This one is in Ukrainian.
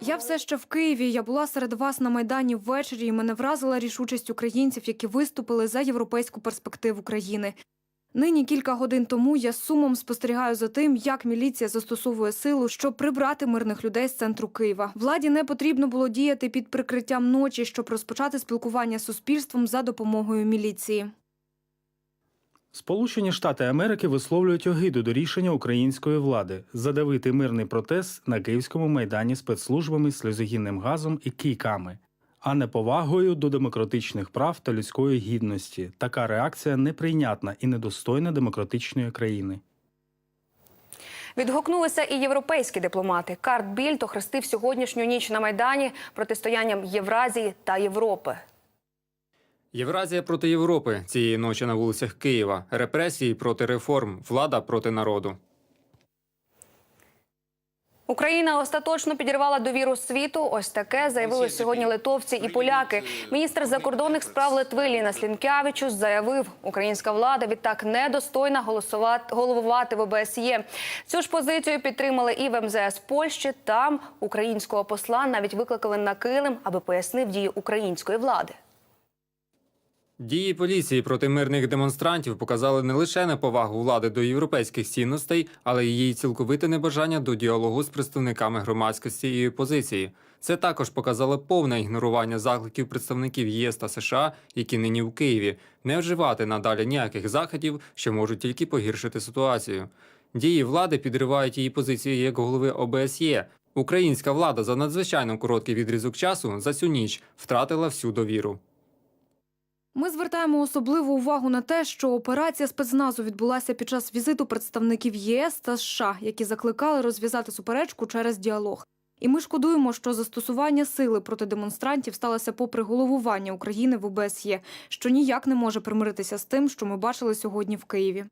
Я все ще в Києві. Я була серед вас на майдані ввечері. і Мене вразила рішучість українців, які виступили за європейську перспективу країни. Нині кілька годин тому я з сумом спостерігаю за тим, як міліція застосовує силу, щоб прибрати мирних людей з центру Києва. Владі не потрібно було діяти під прикриттям ночі, щоб розпочати спілкування з суспільством за допомогою міліції. Сполучені Штати Америки висловлюють огиду до рішення української влади задавити мирний протест на київському майдані спецслужбами, сльозогінним газом і кійками, а не повагою до демократичних прав та людської гідності. Така реакція неприйнятна і недостойна демократичної країни. Відгукнулися і європейські дипломати. Карт Більд охрестив сьогоднішню ніч на майдані протистоянням Євразії та Європи. Євразія проти Європи цієї ночі на вулицях Києва. Репресії проти реформ, влада проти народу. Україна остаточно підірвала довіру світу. Ось таке заявили сьогодні литовці і поляки. Міністр закордонних справ Литви Ліна Слінкявичус заявив, українська влада відтак недостойна голосувати головувати в ОБСЄ. Цю ж позицію підтримали і в МЗС Польщі. Там українського посла навіть викликали на килим, аби пояснив дії української влади. Дії поліції проти мирних демонстрантів показали не лише неповагу влади до європейських цінностей, але й її цілковите небажання до діалогу з представниками громадськості і опозиції. Це також показало повне ігнорування закликів представників ЄС та США, які нині в Києві, не вживати надалі ніяких заходів, що можуть тільки погіршити ситуацію. Дії влади підривають її позиції як голови ОБСЄ. Українська влада за надзвичайно короткий відрізок часу за цю ніч втратила всю довіру. Ми звертаємо особливу увагу на те, що операція спецназу відбулася під час візиту представників ЄС та США, які закликали розв'язати суперечку через діалог. І ми шкодуємо, що застосування сили проти демонстрантів сталося попри головування України в ОБСЄ, що ніяк не може примиритися з тим, що ми бачили сьогодні в Києві.